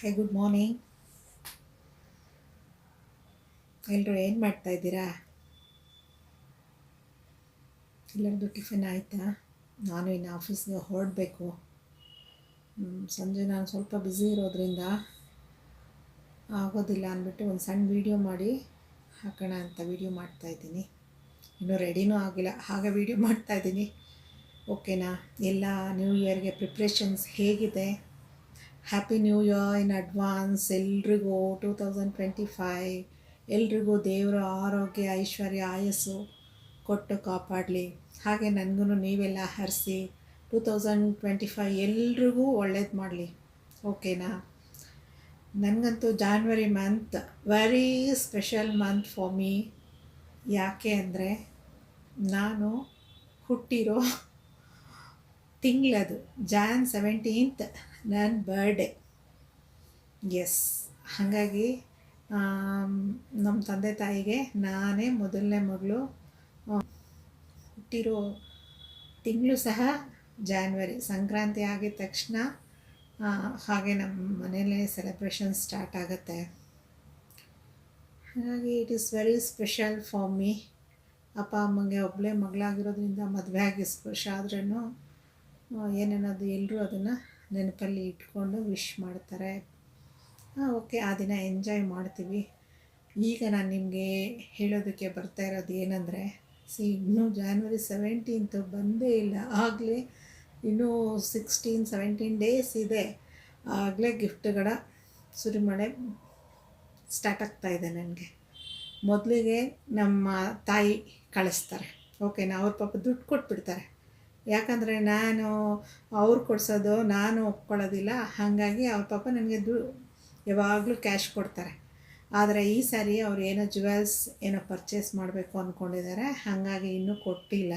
ಹೇ good morning ಎಲ್ಲರೂ ಏನು ಮಾಡ್ತಾ ಇದ್ದೀರಾ? ಎಲ್ಲರದು ಟಿಫಿನ್ ಆಯಿತಾ? ನಾನು ಇನ್ನು ಆಫೀಸ್ಗೆ ಹೊರಡಬೇಕು. ಸಂಜೆ ನಾನು ಸ್ವಲ್ಪ ಬ್ಯುಸಿ ಇರೋದ್ರಿಂದ ಆಗೋದಿಲ್ಲ ಅಂದ್ಬಿಟ್ಟು ಒಂದು ಸಣ್ಣ ವೀಡಿಯೋ ಮಾಡಿ ಹಾಕೋಣ ಅಂತ ವೀಡಿಯೋ ಮಾಡ್ತಾಯಿದ್ದೀನಿ ಇನ್ನೂ ರೆಡಿನೂ ಆಗಿಲ್ಲ, ಹಾಗೆ ವೀಡಿಯೋ ಮಾಡ್ತಾಯಿದ್ದೀನಿ ಓಕೆನಾ ಎಲ್ಲ ನ್ಯೂ ಇಯರ್ಗೆ ಪ್ರಿಪ್ರೇಷನ್ಸ್ ಹೇಗಿದೆ? Happy new year in advance ಎಲ್ರಿಗೂ ಟೂ ತೌಸಂಡ್ ಟ್ವೆಂಟಿ ಫೈವ್ ಎಲ್ರಿಗೂ ದೇವರ ಆರೋಗ್ಯ, ಐಶ್ವರ್ಯ, ಆಯಸ್ಸು ಕೊಟ್ಟು ಕಾಪಾಡಲಿ. ಹಾಗೆ ನನಗೂ ನೀವೆಲ್ಲ ಹರಿಸಿ ಟೂ ತೌಸಂಡ್ ಟ್ವೆಂಟಿ ಫೈವ್ ಎಲ್ರಿಗೂ ಒಳ್ಳೇದು ಮಾಡಲಿ. ಓಕೆನಾ? ನನಗಂತೂ January month very special month for me ಯಾಕೆ ಅಂದರೆ ನಾನು ಹುಟ್ಟಿರೋ ತಿಂಗಳದು ಜಾನ್ ಸೆವೆಂಟೀನ್ತ್ ನನ್ನ ಬರ್ಡೇ ಎಸ್ ಹಾಗಾಗಿ ನಮ್ಮ ತಂದೆ ತಾಯಿಗೆ ನಾನೇ ಮೊದಲನೇ ಮಗಳು. ಹುಟ್ಟಿರೋ ತಿಂಗಳು ಸಹ ಜಾನ್ವರಿ ಸಂಕ್ರಾಂತಿ ಆಗಿದ ತಕ್ಷಣ ಹಾಗೆ ನಮ್ಮ ಮನೇಲೇ ಸೆಲೆಬ್ರೇಷನ್ ಸ್ಟಾರ್ಟ್ ಆಗುತ್ತೆ. ಹಾಗಾಗಿ it is very special for me ಅಪ್ಪ, ಅಮ್ಮಂಗೆ ಒಬ್ಬಳೇ ಮಗಳಾಗಿರೋದ್ರಿಂದ ಮದುವೆ ಆಗಿ ಸ್ಪರ್ಶ ಆದ್ರೂ ಏನೇನದು ಎಲ್ಲರೂ ಅದನ್ನು ನೆನಪಲ್ಲಿ ಇಟ್ಕೊಂಡು ವಿಶ್ ಮಾಡ್ತಾರೆ. ಓಕೆ ಆ ದಿನ ಎಂಜಾಯ್ ಮಾಡ್ತೀವಿ. ಈಗ ನಾನು ನಿಮಗೆ ಹೇಳೋದಕ್ಕೆ ಬರ್ತಾ ಇರೋದು ಏನಂದರೆ ಸಿ ಇನ್ನೂ ಜಾನ್ವರಿ ಸೆವೆಂಟೀನ್ತು ಬಂದೇ ಇಲ್ಲ. ಆಗಲೇ ಇನ್ನೂ ಸಿಕ್ಸ್ಟೀನ್ ಸೆವೆಂಟೀನ್ ಡೇಸ್ ಇದೆ. ಆಗಲೇ ಗಿಫ್ಟ್ಗಳ ಸುರಿಮಳೆ ಸ್ಟಾರ್ಟ್ ಆಗ್ತಾ ಇದೆ ನನಗೆ. ಮೊದಲಿಗೆ ನಮ್ಮ ತಾಯಿ ಕಳಿಸ್ತಾರೆ. ಓಕೆನಾ ಅವ್ರ ಪಾಪ ದುಡ್ಡು ಕೊಟ್ಬಿಡ್ತಾರೆ. ಯಾಕಂದರೆ ನಾನು ಅವ್ರು ಕೊಡಿಸೋದು ನಾನು ಒಪ್ಕೊಳ್ಳೋದಿಲ್ಲ. ಹಾಗಾಗಿ ಅವ್ರ ಪಾಪ ನನಗೆ ದು ಯಾವಾಗಲೂ ಕ್ಯಾಶ್ ಕೊಡ್ತಾರೆ. ಆದರೆ ಈ ಸಾರಿ ಅವ್ರು ಏನೋ ಜುವೆಲ್ಸ್ ಏನೋ ಪರ್ಚೇಸ್ ಮಾಡಬೇಕು ಅಂದ್ಕೊಂಡಿದ್ದಾರೆ ಹಾಗಾಗಿ ಇನ್ನೂ ಕೊಟ್ಟಿಲ್ಲ.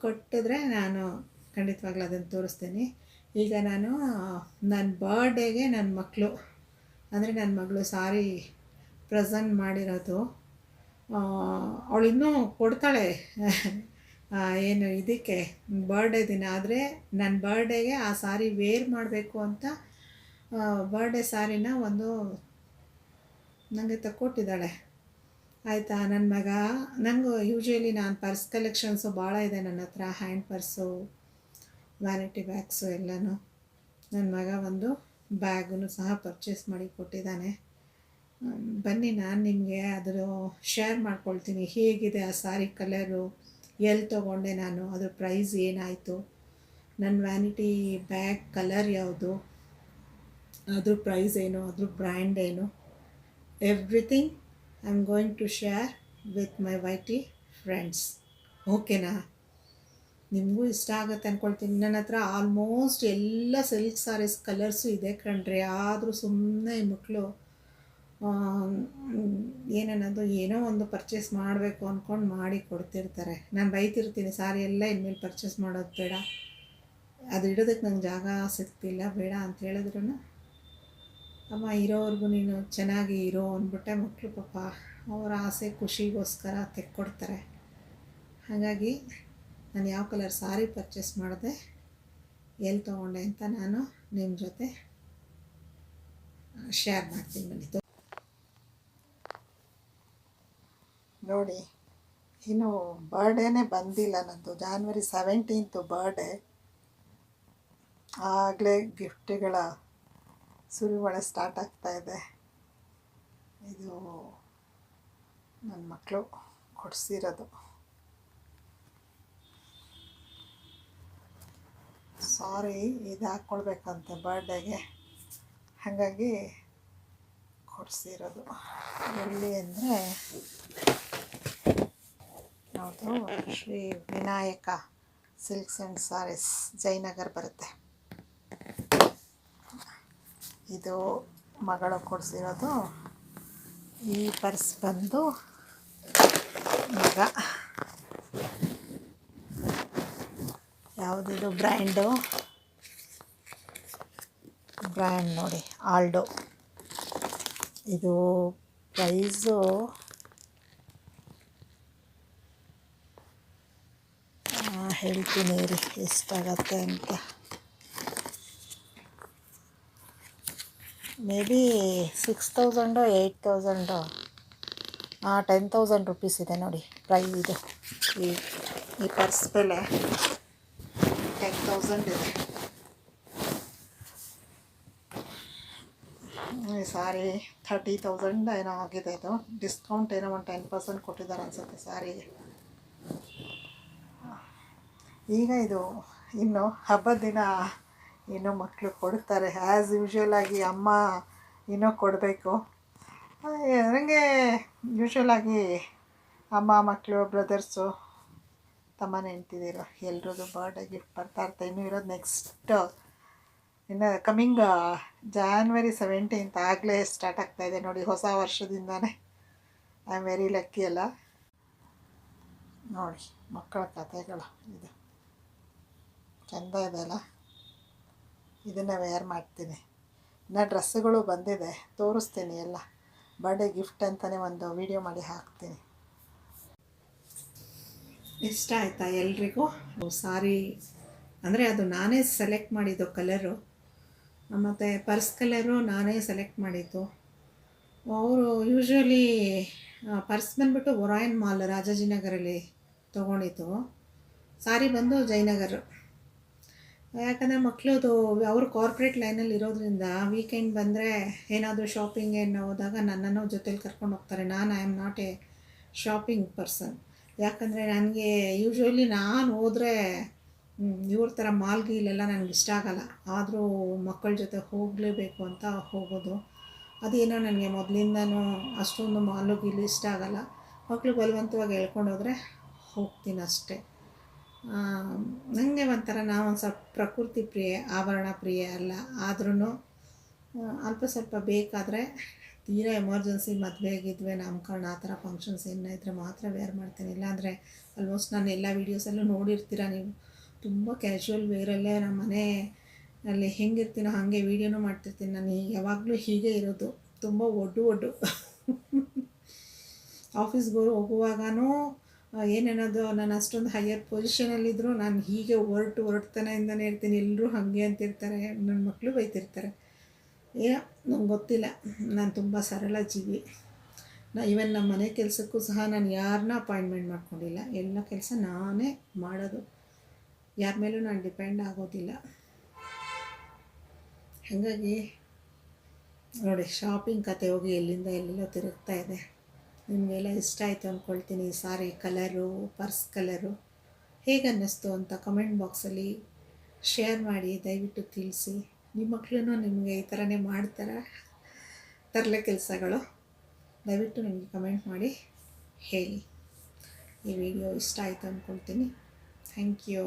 ಕೊಟ್ಟಿದ್ರೆ ನಾನು ಖಂಡಿತವಾಗ್ಲೂ ಅದನ್ನು ತೋರಿಸ್ತೀನಿ. ಈಗ ನಾನು ನನ್ನ ಬರ್ಡೇಗೆ ನನ್ನ ಮಕ್ಕಳು ಅಂದರೆ ನನ್ನ ಮಗಳು ಸಾರಿ ಪ್ರೆಸೆಂಟ್ ಮಾಡಿರೋದು. ಅವಳಿನ್ನೂ ಕೊಡ್ತಾಳೆ. ಏನು ಇದಕ್ಕೆ ಬರ್ಡೇ ದಿನ ಆದರೆ ನನ್ನ ಬರ್ಡೇಗೆ ಆ ಸಾರಿ ವೇರ್ ಮಾಡಬೇಕು ಅಂತ ಬರ್ಡೇ ಸಾರಿನ ಒಂದು ನನಗೆ ತಕ್ಕೊಟ್ಟಿದ್ದಾಳೆ ಆಯಿತಾ? ನನ್ನ ಮಗ ನನಗೂ ಯೂಶ್ವಲಿ ನಾನು ಪರ್ಸ್ ಕಲೆಕ್ಷನ್ಸು ಭಾಳ ಇದೆ ನನ್ನ ಹತ್ರ ಹ್ಯಾಂಡ್ ಪರ್ಸು ವ್ಯಾನಿಟಿ ಬ್ಯಾಗ್ಸು ಎಲ್ಲನೂ. ನನ್ನ ಮಗ ಒಂದು ಬ್ಯಾಗನ್ನು ಸಹ ಪರ್ಚೇಸ್ ಮಾಡಿ ಕೊಟ್ಟಿದ್ದಾನೆ. ಬನ್ನಿ ನಾನು ನಿಮಗೆ ಅದರ ಶೇರ್ ಮಾಡ್ಕೊಳ್ತೀನಿ, ಹೇಗಿದೆ ಆ ಸಾರಿ ಕಲರು ಎಲ್ಲಿ ತೊಗೊಂಡೆ ನಾನು? ಅದ್ರ ಪ್ರೈಸ್ ಏನಾಯಿತು? ನನ್ನ ವ್ಯಾನಿಟಿ ಬ್ಯಾಗ್ ಕಲರ್ ಯಾವುದು? ಅದ್ರ ಪ್ರೈಸ್ ಏನು? ಅದ್ರ ಬ್ರ್ಯಾಂಡ್ ಏನು? Everything I am going to share with my YT friends ಓಕೆನಾ ನಿಮಗೂ ಇಷ್ಟ ಆಗುತ್ತೆ ಅಂದ್ಕೊಳ್ತೀನಿ ನನ್ನ ಹತ್ರ ಆಲ್ಮೋಸ್ಟ್ ಎಲ್ಲ ಸಿಲ್ಕ್ ಸಾರೀಸ್ ಕಲರ್ಸು ಇದೆ ಕಣ್ರಿ. ಆದರೂ ಸುಮ್ಮನೆ ಮಕ್ಕಳು ಏನನ್ನೋದು ಏನೋ ಒಂದು ಪರ್ಚೇಸ್ ಮಾಡಬೇಕು ಅಂದ್ಕೊಂಡು ಮಾಡಿ ಕೊಡ್ತಿರ್ತಾರೆ. ನಾನು ಬೈತಿರ್ತೀನಿ, ಸಾರಿ, ಎಲ್ಲ ಇನ್ಮೇಲೆ ಪರ್ಚೇಸ್ ಮಾಡೋದು ಬೇಡ. ಅದು ಇಡೋದಕ್ಕೆ ನಂಗೆ ಜಾಗ ಸಿಗ್ತಿಲ್ಲ, ಬೇಡ ಅಂತ ಹೇಳಿದ್ರು ಅಮ್ಮ, ಇರೋವರೆಗೂ ನೀನು ಚೆನ್ನಾಗಿ ಇರೋ ಅಂದ್ಬಿಟ್ಟೆ ಮಕ್ಕಳು ಪಾಪ. ಅವರ ಆಸೆ ಖುಷಿಗೋಸ್ಕರ ತೆಕ್ಕೊಡ್ತಾರೆ. ಹಾಗಾಗಿ ನಾನು ಯಾವ ಕಲರ್ ಸಾರಿ ಪರ್ಚೇಸ್ ಮಾಡಿದೆ ಎಲ್ಲಿ ತೊಗೊಂಡೆ ಅಂತ ನಾನು ನಿಮ್ಮ ಜೊತೆ ಶೇರ್ ಮಾಡ್ತೀನಿ ಬನ್ನಿ ನೋಡಿ, ಇನ್ನು ಬರ್ಡೇನೇ ಬಂದಿಲ್ಲ ನನ್ನದು ಜಾನ್ವರಿ ಸೆವೆಂಟೀನ್ತು ಬರ್ಡೇ ಆಗಲೇ ಗಿಫ್ಟ್ಗಳ ಸುರಿಮಳೆ ಸ್ಟಾರ್ಟ್ ಆಗ್ತಾ ಇದೆ. ಇದು ನನ್ನ ಮಕ್ಕಳು ಕೊಡಿಸಿರೋದು. ಸಾರಿ ಇದು ಹಾಕ್ಕೊಳ್ಬೇಕಂತೆ ಬರ್ಡೇಗೆ ಹಾಗಾಗಿ ಕೊಡಿಸಿರೋದು. ಎಲ್ಲಿ ಅಂದರೆ ಯಾವುದು Shri Vinayaka silks and sarees Jayanagar ಬರುತ್ತೆ. ಇದು ಮಗಳು ಕೊಡಿಸಿರೋದು. ಈ ಪರ್ಸ್ ಬಂದು ಮಗ. ಯಾವುದಿದು ಬ್ರ್ಯಾಂಡು? ಬ್ರ್ಯಾಂಡ್ ನೋಡಿ, ಆಲ್ಡೋ. ಇದು ಪ್ರೈಸು ಹೇಳ್ತೀನಿ ರೀ ಎಷ್ಟಾಗತ್ತೆ ಅಂತ maybe six thousand eight thousand ten thousand rupees ಇದೆ ನೋಡಿ ಪ್ರೈಸ್ ಇದು. ಈ ಈ ಪರ್ಸ್ ಬೆಲೆ ಟೆನ್ ತೌಸಂಡ್ ಇದೆ. ಸಾರಿ ಥರ್ಟಿ ತೌಸಂಡ್ ಏನೋ ಆಗಿದೆ ಇದು. ಡಿಸ್ಕೌಂಟ್ ಏನೋ ಒಂದು ಟೆನ್ ಪರ್ಸೆಂಟ್ ಕೊಟ್ಟಿದ್ದಾರೆ ಅನಿಸುತ್ತೆ ಸಾರಿಗೆ. ಈಗ ಇದು ಇನ್ನು ಹಬ್ಬದ ದಿನ ಇನ್ನೂ ಮಕ್ಕಳು ಕೊಡ್ತಾರೆ. ಆ್ಯಸ್ ಯೂಶ್ವಲ್ ಆಗಿ ಅಮ್ಮ ಏನೋ ಕೊಡಬೇಕು. ನನಗೆ ಯೂಶ್ವಲ್ ಆಗಿ ಅಮ್ಮ ಮಕ್ಕಳು ಬ್ರದರ್ಸು ತಮ್ಮ ನೆಂಟಿದ್ದೀರೋ ಎಲ್ರದ್ದು ಬರ್ಡೇ ಗಿಫ್ಟ್ ಬರ್ತಾ ಇರ್ತಾ ಇನ್ನೂ ಇರೋದು ನೆಕ್ಸ್ಟ್ ಇನ್ನು ಕಮಿಂಗ್ ಜಾನ್ವರಿ ಸೆವೆಂಟೀನ್ತ್ ಆಗಲೇ ಸ್ಟಾರ್ಟ್ ಆಗ್ತಾಯಿದೆ ನೋಡಿ ಹೊಸ ವರ್ಷದಿಂದನೇ. ಐ ಆಮ್ ವೆರಿ ಲಕ್ಕಿ ಅಲ್ಲ. ನೋಡಿ ಮಕ್ಕಳ ಕಥೆಗಳು ಇದು. ಚೆಂದ ಇದೆ ಅಲ್ಲ? ಇದನ್ನು ವೇರ್ ಮಾಡ್ತೀನಿ. ಇನ್ನು ಡ್ರೆಸ್ಸುಗಳು ಬಂದಿದೆ, ತೋರಿಸ್ತೀನಿ ಎಲ್ಲ. ಬರ್ಡೇ ಗಿಫ್ಟ್ ಅಂತಲೇ ಒಂದು ವಿಡಿಯೋ ಮಾಡಿ ಹಾಕ್ತೀನಿ. ಇಷ್ಟ ಆಯಿತಾ ಎಲ್ರಿಗೂ? ಸಾರಿ. ಅಂದರೆ ಅದು ನಾನೇ ಸೆಲೆಕ್ಟ್ ಮಾಡಿದ್ದು ಕಲರು ಮತ್ತು ಪರ್ಸ್ ಕಲರು ನಾನೇ ಸೆಲೆಕ್ಟ್ ಮಾಡಿದ್ದು. ಅವರು ಯೂಶ್ವಲಿ ಪರ್ಸ್ ಬಂದ್ಬಿಟ್ಟು ಒರಾಯನ್ ಮಾಲ್ ರಾಜಾಜಿನಗರಲ್ಲಿ ತೊಗೊಂಡಿದ್ದು. ಸಾರಿ ಬಂದು ಜಯನಗರ್ ಯಾಕಂದರೆ ಮಕ್ಕಳದು ಅವರು ಕಾರ್ಪೊರೇಟ್ ಲೈನಲ್ಲಿ ಇರೋದ್ರಿಂದ ವೀಕೆಂಡ್ ಬಂದರೆ ಏನಾದರೂ ಶಾಪಿಂಗ್ ಏನು ಹೋದಾಗ ನನ್ನನ್ನು ಜೊತೇಲಿ ಕರ್ಕೊಂಡು ಹೋಗ್ತಾರೆ. ನಾನು I am not a shopping person ಯಾಕಂದರೆ ನನಗೆ ಯೂಶ್ವಲಿ ನಾನು ಹೋದರೆ ಇವ್ರ ಥರ ಮಾಲ್ ಗೀಲೆಲ್ಲ ನನಗೆ ಇಷ್ಟ ಆಗಲ್ಲ. ಆದರೂ ಮಕ್ಕಳ ಜೊತೆ ಹೋಗಲೇಬೇಕು ಅಂತ ಹೋಗೋದು. ಅದೇನೋ ನನಗೆ ಮೊದಲಿಂದನೂ ಅಷ್ಟೊಂದು ಮಾಲು ಗೀಲು ಇಷ್ಟ ಆಗಲ್ಲ. ಮಕ್ಕಳು ಬಲವಂತವಾಗಿ ಹೇಳ್ಕೊಂಡು ಹೋಗ್ತೀನಿ ಅಷ್ಟೇ ನನಗೆ ಒಂಥರ ನಾವು ಒಂದು ಸ್ವಲ್ಪ ಪ್ರಕೃತಿ ಪ್ರಿಯ ಆಭರಣ ಪ್ರಿಯ ಅಲ್ಲ. ಆದ್ರೂ ಅಲ್ಪ ಸ್ವಲ್ಪ ಬೇಕಾದರೆ ತೀರಾ ಎಮರ್ಜೆನ್ಸಿ ಮದುವೆ ಆಗಿದ್ವಿ ನಾಮಕರಣ ಆ ಥರ ಫಂಕ್ಷನ್ಸ್ ಏನೋ ಇದ್ದರೆ ಮಾತ್ರ ವೇರ್ ಮಾಡ್ತೀನಿ. ಇಲ್ಲಾಂದರೆ ಆಲ್ಮೋಸ್ಟ್ ನಾನು ಎಲ್ಲ ವೀಡಿಯೋಸಲ್ಲೂ ನೋಡಿರ್ತೀರ ನೀವು? ತುಂಬ ಕ್ಯಾಶುವಲ್ ವೇರಲ್ಲೇ ನಮ್ಮ ಮನೆ ಅಲ್ಲಿ ಹೆಂಗಿರ್ತೀನೋ ಹಾಗೆ ವೀಡಿಯೋನೂ ಮಾಡ್ತಿರ್ತೀನಿ. ನಾನು ಯಾವಾಗಲೂ ಹೀಗೆ ಇರೋದು. ತುಂಬ ಒಡ್ಡು ಒಡ್ಡು. ಆಫೀಸ್ಗೆ ಹೋಗುವಾಗನೂ ಏನೇನೋದು, ನಾನು ಅಷ್ಟೊಂದು ಹೈಯರ್ ಪೊಸಿಷನಲ್ಲಿದ್ದರೂ ನಾನು ಹೀಗೆ ಹೊರಟು ಹೊರಡ್ತಾನೆಯಿಂದನೇ ಇರ್ತೀನಿ. ಎಲ್ಲರೂ ಹಾಗೆ ಅಂತಿರ್ತಾರೆ. ನನ್ನ ಮಕ್ಕಳು ಬೈತಿರ್ತಾರೆ. ಏ ನಂಗೆ ಗೊತ್ತಿಲ್ಲ. ನಾನು ತುಂಬ ಸರಳ ಜೀವಿ. ನಾ ಇವನ್ ನಮ್ಮ ಮನೆ ಕೆಲಸಕ್ಕೂ ಸಹ ನಾನು ಯಾರನ್ನ ಅಪಾಯಿಂಟ್ಮೆಂಟ್ ಮಾಡ್ಕೊಂಡಿಲ್ಲ. ಎಲ್ಲ ಕೆಲಸ ನಾನೇ ಮಾಡೋದು. ಯಾರ ಮೇಲೂ ನಾನು ಡಿಪೆಂಡ್ ಆಗೋದಿಲ್ಲ. ಹಾಗಾಗಿ ನೋಡಿ ಶಾಪಿಂಗ್ ಕತೆ ಹೋಗಿ ಎಲ್ಲಿಂದ ಎಲ್ಲೆಲ್ಲೋ ತಿರುಗ್ತಾ ಇದೆ. ನಿಮಗೆಲ್ಲ ಇಷ್ಟ ಆಯಿತು ಅಂದ್ಕೊಳ್ತೀನಿ ಸಾರಿ ಕಲರು, ಪರ್ಸ್ ಕಲರು ಹೇಗೆ ಅನ್ನಿಸ್ತು ಅಂತ ಕಮೆಂಟ್ ಬಾಕ್ಸಲ್ಲಿ ಶೇರ್ ಮಾಡಿ, ದಯವಿಟ್ಟು ತಿಳಿಸಿ. ನಿಮ್ಮ ಮಕ್ಕಳೂ ನಿಮಗೆ ಈ ಥರನೇ ಮಾಡ್ತಾರೆ? ತರಲೆ ಕೆಲಸಗಳು. ದಯವಿಟ್ಟು ನಿಮಗೆ ಕಮೆಂಟ್ ಮಾಡಿ ಹೇಳಿ. ಈ ವಿಡಿಯೋ ಇಷ್ಟ ಆಯಿತು ಅಂದ್ಕೊಳ್ತೀನಿ ಥ್ಯಾಂಕ್ ಯು